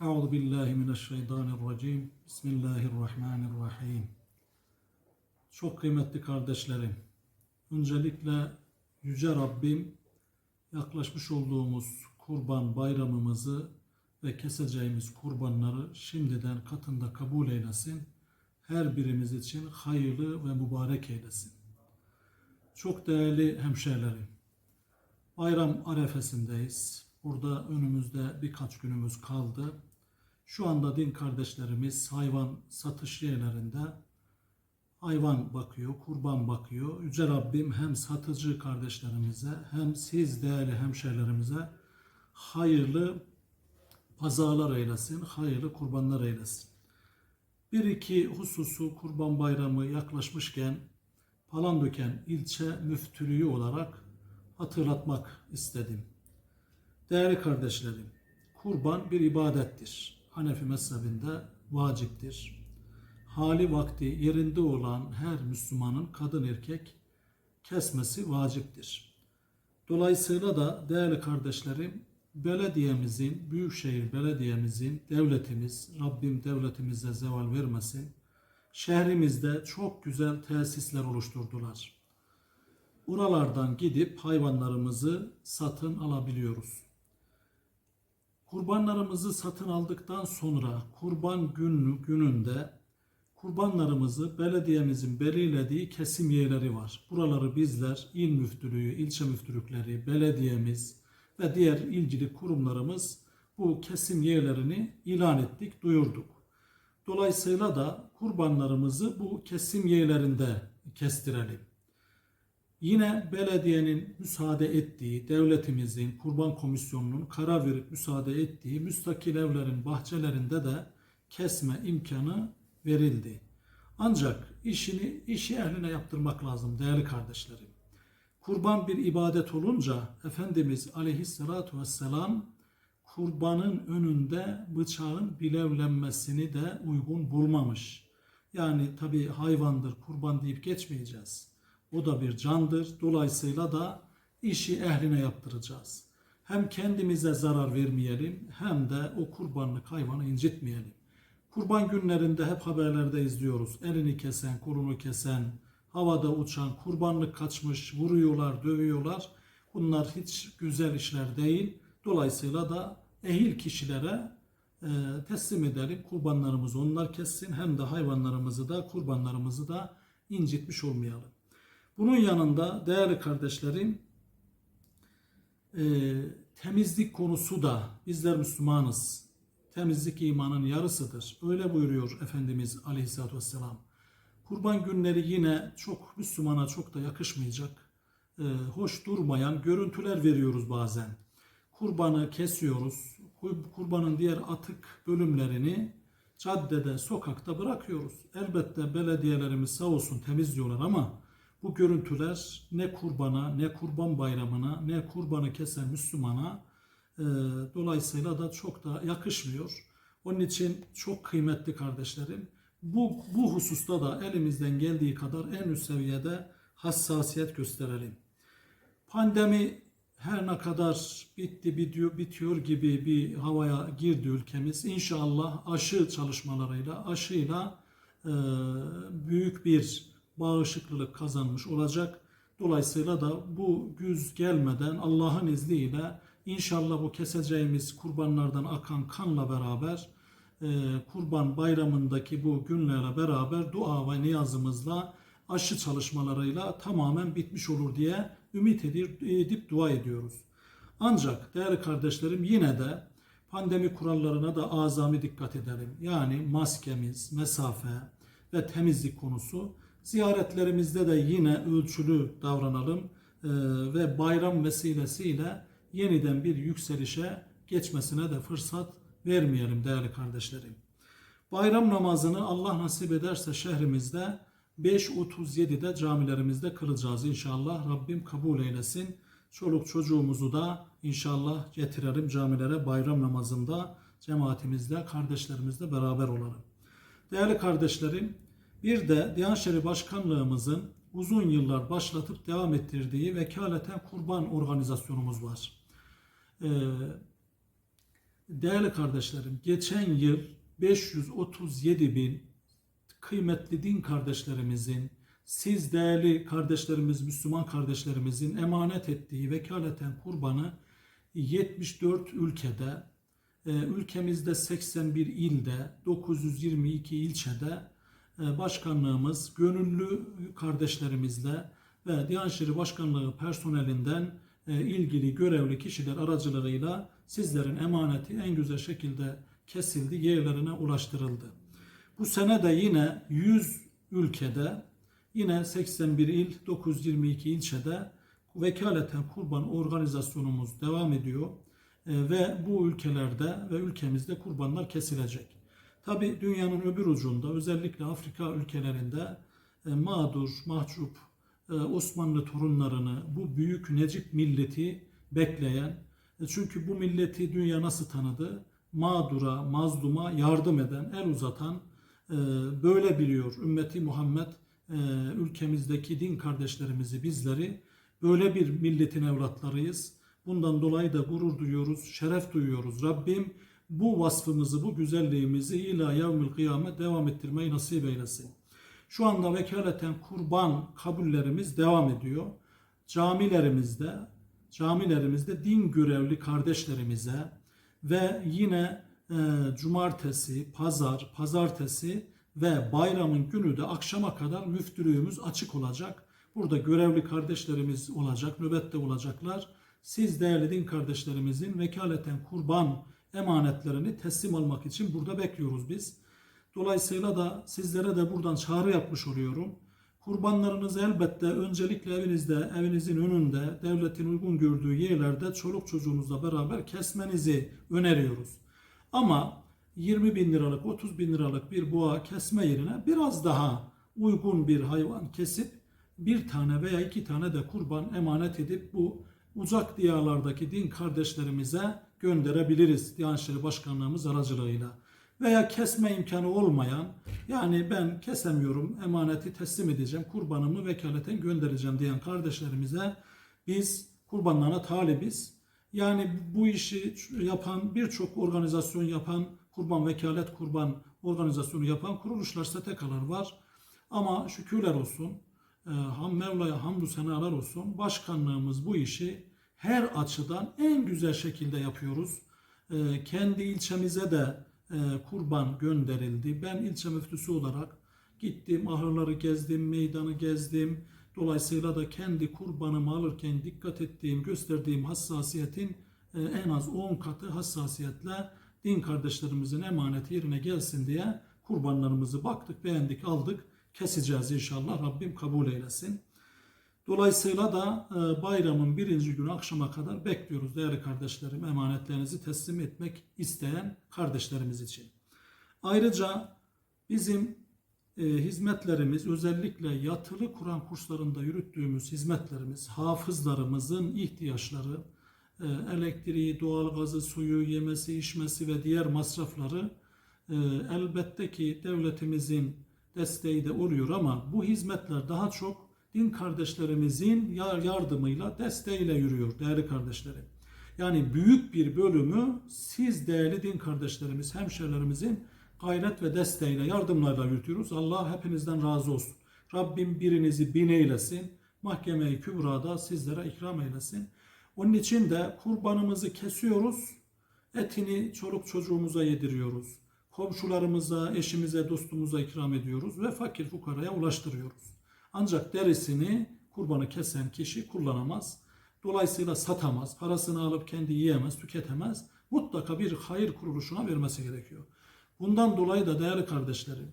Euzu billahi mineşşeytanirracim. Bismillahirrahmanirrahim. Çok kıymetli kardeşlerim. Öncelikle Yüce Rabbim yaklaşmış olduğumuz kurban bayramımızı ve keseceğimiz kurbanları şimdiden katında kabul eylesin. Her birimiz için hayırlı ve mübarek eylesin. Çok değerli hemşehrilerim. Bayram arefesindeyiz. Burada önümüzde birkaç günümüz kaldı. Şu anda din kardeşlerimiz hayvan satış yerlerinde hayvan bakıyor, kurban bakıyor. Yüce Rabbim hem satıcı kardeşlerimize hem siz değerli hemşehrilerimize hayırlı pazarlar eylesin, hayırlı kurbanlar eylesin. Bir iki hususu Kurban Bayramı yaklaşmışken Palandöken ilçe müftülüğü olarak hatırlatmak istedim. Değerli kardeşlerim, kurban bir ibadettir. Hanefi mezhebinde vaciptir. Hali vakti yerinde olan her Müslümanın kadın erkek kesmesi vaciptir. Dolayısıyla da değerli kardeşlerim, belediyemizin, büyükşehir belediyemizin, devletimiz, Rabbim devletimize zeval vermesin, şehrimizde çok güzel tesisler oluşturdular. Oralardan gidip hayvanlarımızı satın alabiliyoruz. Kurbanlarımızı satın aldıktan sonra kurban günü gününde kurbanlarımızı belediyemizin belirlediği kesim yerleri var. Buraları bizler il müftülüğü, ilçe müftülükleri, belediyemiz ve diğer ilgili kurumlarımız bu kesim yerlerini ilan ettik, duyurduk. Dolayısıyla da kurbanlarımızı bu kesim yerlerinde kestirelim. Yine belediyenin müsaade ettiği, devletimizin, kurban komisyonunun karar verip müsaade ettiği müstakil evlerin bahçelerinde de kesme imkanı verildi. Ancak işini işi ehline yaptırmak lazım değerli kardeşlerim. Kurban bir ibadet olunca Efendimiz aleyhissalatu vesselam kurbanın önünde bıçağın bilevlenmesini de uygun bulmamış. Yani tabi hayvandır kurban deyip geçmeyeceğiz. O da bir candır. Dolayısıyla da işi ehline yaptıracağız. Hem kendimize zarar vermeyelim hem de o kurbanlık hayvanı incitmeyelim. Kurban günlerinde hep haberlerde izliyoruz. Elini kesen, kolunu kesen, havada uçan, kurbanlık kaçmış, vuruyorlar, dövüyorlar. Bunlar hiç güzel işler değil. Dolayısıyla da ehil kişilere e, teslim edelim. Kurbanlarımızı onlar kessin. Hem de hayvanlarımızı da, kurbanlarımızı da incitmiş olmayalım. Bunun yanında değerli kardeşlerim e, temizlik konusu da bizler Müslümanız. Temizlik imanın yarısıdır. Öyle buyuruyor Efendimiz Aleyhisselatü Vesselam. Kurban günleri yine çok Müslümana çok da yakışmayacak, e, hoş durmayan görüntüler veriyoruz bazen. Kurbanı kesiyoruz, kurbanın diğer atık bölümlerini caddede, sokakta bırakıyoruz. Elbette belediyelerimiz sağ olsun temizliyorlar ama bu görüntüler ne kurbana, ne kurban bayramına, ne kurbanı kesen Müslümana e, dolayısıyla da çok da yakışmıyor. Onun için çok kıymetli kardeşlerim, bu, bu hususta da elimizden geldiği kadar en üst seviyede hassasiyet gösterelim. Pandemi her ne kadar bitti bitiyor, bitiyor gibi bir havaya girdi ülkemiz. İnşallah aşı çalışmalarıyla, aşıyla e, büyük bir bağışıklılık kazanmış olacak. Dolayısıyla da bu güz gelmeden Allah'ın izniyle inşallah bu keseceğimiz kurbanlardan akan kanla beraber e, kurban bayramındaki bu günlerle beraber dua ve niyazımızla aşı çalışmalarıyla tamamen bitmiş olur diye ümit edip, edip dua ediyoruz. Ancak değerli kardeşlerim yine de pandemi kurallarına da azami dikkat edelim. Yani maskemiz, mesafe ve temizlik konusu Ziyaretlerimizde de yine ölçülü davranalım e, ve bayram vesilesiyle yeniden bir yükselişe geçmesine de fırsat vermeyelim değerli kardeşlerim. Bayram namazını Allah nasip ederse şehrimizde 5.37'de camilerimizde kılacağız inşallah. Rabbim kabul eylesin. Çoluk çocuğumuzu da inşallah getirelim camilere bayram namazında cemaatimizle, kardeşlerimizle beraber olalım. Değerli kardeşlerim, bir de Diyanet İşleri Başkanlığımızın uzun yıllar başlatıp devam ettirdiği vekaleten kurban organizasyonumuz var. Ee, Değerli kardeşlerim, geçen yıl 537 bin kıymetli din kardeşlerimizin, siz değerli kardeşlerimiz, Müslüman kardeşlerimizin emanet ettiği vekaleten kurbanı 74 ülkede, e, ülkemizde 81 ilde, 922 ilçede başkanlığımız gönüllü kardeşlerimizle ve Diyanet İşleri Başkanlığı personelinden e, ilgili görevli kişiler aracılığıyla sizlerin emaneti en güzel şekilde kesildi, yerlerine ulaştırıldı. Bu sene de yine 100 ülkede, yine 81 il, 922 ilçede vekaleten kurban organizasyonumuz devam ediyor. E, ve bu ülkelerde ve ülkemizde kurbanlar kesilecek. Tabi dünyanın öbür ucunda özellikle Afrika ülkelerinde e, mağdur, mahcup e, Osmanlı torunlarını bu büyük Necip milleti bekleyen e, çünkü bu milleti dünya nasıl tanıdı? Mağdura, mazluma yardım eden, el uzatan böyle biliyor ümmeti Muhammed ülkemizdeki din kardeşlerimizi bizleri böyle bir milletin evlatlarıyız. Bundan dolayı da gurur duyuyoruz, şeref duyuyoruz. Rabbim bu vasfımızı, bu güzelliğimizi ila yevmil kıyamet devam ettirmeyi nasip eylesin. Şu anda vekaleten kurban kabullerimiz devam ediyor. Camilerimizde, camilerimizde din görevli kardeşlerimize ve yine e, cumartesi, pazar, pazartesi ve bayramın günü de akşama kadar müftülüğümüz açık olacak. Burada görevli kardeşlerimiz olacak, nöbette olacaklar. Siz değerli din kardeşlerimizin vekaleten kurban emanetlerini teslim almak için burada bekliyoruz biz. Dolayısıyla da sizlere de buradan çağrı yapmış oluyorum. Kurbanlarınızı elbette öncelikle evinizde, evinizin önünde, devletin uygun gördüğü yerlerde çoluk çocuğunuzla beraber kesmenizi öneriyoruz. Ama 20 bin liralık, 30 bin liralık bir boğa kesme yerine biraz daha uygun bir hayvan kesip bir tane veya iki tane de kurban emanet edip bu uzak diyarlardaki din kardeşlerimize gönderebiliriz Diyanet İşleri Başkanlığımız aracılığıyla. Veya kesme imkanı olmayan yani ben kesemiyorum emaneti teslim edeceğim kurbanımı vekaleten göndereceğim diyen kardeşlerimize biz kurbanlarına talibiz. Yani bu işi yapan birçok organizasyon yapan kurban vekalet kurban organizasyonu yapan kuruluşlar STK'lar var. Ama şükürler olsun e, ham Mevla'ya hamdü senalar olsun. Başkanlığımız bu işi her açıdan en güzel şekilde yapıyoruz. E, kendi ilçemize de e, kurban gönderildi. Ben ilçe müftüsü olarak gittim, ahırları gezdim, meydanı gezdim. Dolayısıyla da kendi kurbanımı alırken dikkat ettiğim, gösterdiğim hassasiyetin en az 10 katı hassasiyetle din kardeşlerimizin emaneti yerine gelsin diye kurbanlarımızı baktık, beğendik, aldık keseceğiz inşallah. Rabbim kabul eylesin. Dolayısıyla da e, bayramın birinci günü akşama kadar bekliyoruz değerli kardeşlerim emanetlerinizi teslim etmek isteyen kardeşlerimiz için. Ayrıca bizim e, hizmetlerimiz özellikle yatılı Kur'an kurslarında yürüttüğümüz hizmetlerimiz hafızlarımızın ihtiyaçları e, elektriği, doğalgazı, suyu, yemesi, içmesi ve diğer masrafları elbette ki devletimizin desteği de oluyor ama bu hizmetler daha çok din kardeşlerimizin yardımıyla, desteğiyle yürüyor değerli kardeşlerim. Yani büyük bir bölümü siz değerli din kardeşlerimiz, hemşerilerimizin gayret ve desteğiyle, yardımlarla yürütüyoruz. Allah hepinizden razı olsun. Rabbim birinizi bin eylesin. Mahkeme-i Kübra'da sizlere ikram eylesin. Onun için de kurbanımızı kesiyoruz. Etini çoluk çocuğumuza yediriyoruz komşularımıza, eşimize, dostumuza ikram ediyoruz ve fakir fukaraya ulaştırıyoruz. Ancak derisini kurbanı kesen kişi kullanamaz. Dolayısıyla satamaz, parasını alıp kendi yiyemez, tüketemez. Mutlaka bir hayır kuruluşuna vermesi gerekiyor. Bundan dolayı da değerli kardeşlerim,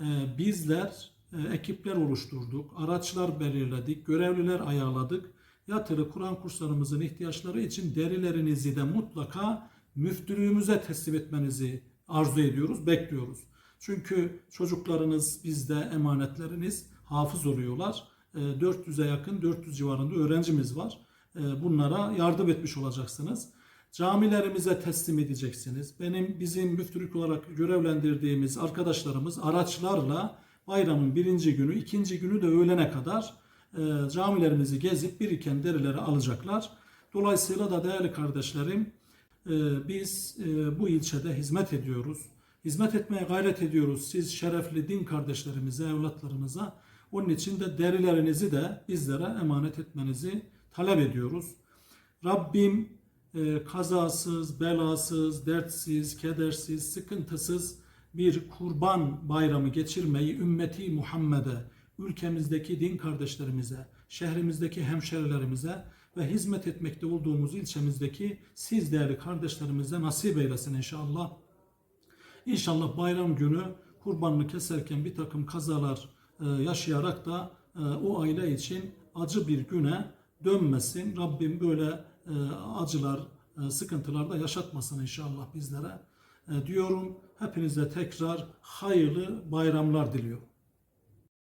e, bizler e, ekipler oluşturduk, araçlar belirledik, görevliler ayarladık. Yatılı Kur'an kurslarımızın ihtiyaçları için derilerinizi de mutlaka müftülüğümüze teslim etmenizi arzu ediyoruz, bekliyoruz. Çünkü çocuklarınız bizde emanetleriniz hafız oluyorlar. 400'e yakın 400 civarında öğrencimiz var. Ee, bunlara yardım etmiş olacaksınız. Camilerimize teslim edeceksiniz. Benim bizim müftülük olarak görevlendirdiğimiz arkadaşlarımız araçlarla bayramın birinci günü, ikinci günü de öğlene kadar e, camilerimizi gezip biriken derileri alacaklar. Dolayısıyla da değerli kardeşlerim e, biz e, bu ilçede hizmet ediyoruz. Hizmet etmeye gayret ediyoruz siz şerefli din kardeşlerimize, evlatlarımıza. Onun için de derilerinizi de bizlere emanet etmenizi talep ediyoruz. Rabbim e, kazasız, belasız, dertsiz, kedersiz, sıkıntısız bir kurban bayramı geçirmeyi ümmeti Muhammed'e, ülkemizdeki din kardeşlerimize, şehrimizdeki hemşerilerimize ve hizmet etmekte olduğumuz ilçemizdeki siz değerli kardeşlerimize nasip eylesin inşallah. İnşallah bayram günü kurbanını keserken bir takım kazalar yaşayarak da e, o aile için acı bir güne dönmesin. Rabbim böyle e, acılar, e, sıkıntılar da yaşatmasın inşallah bizlere e, diyorum. Hepinize tekrar hayırlı bayramlar diliyorum.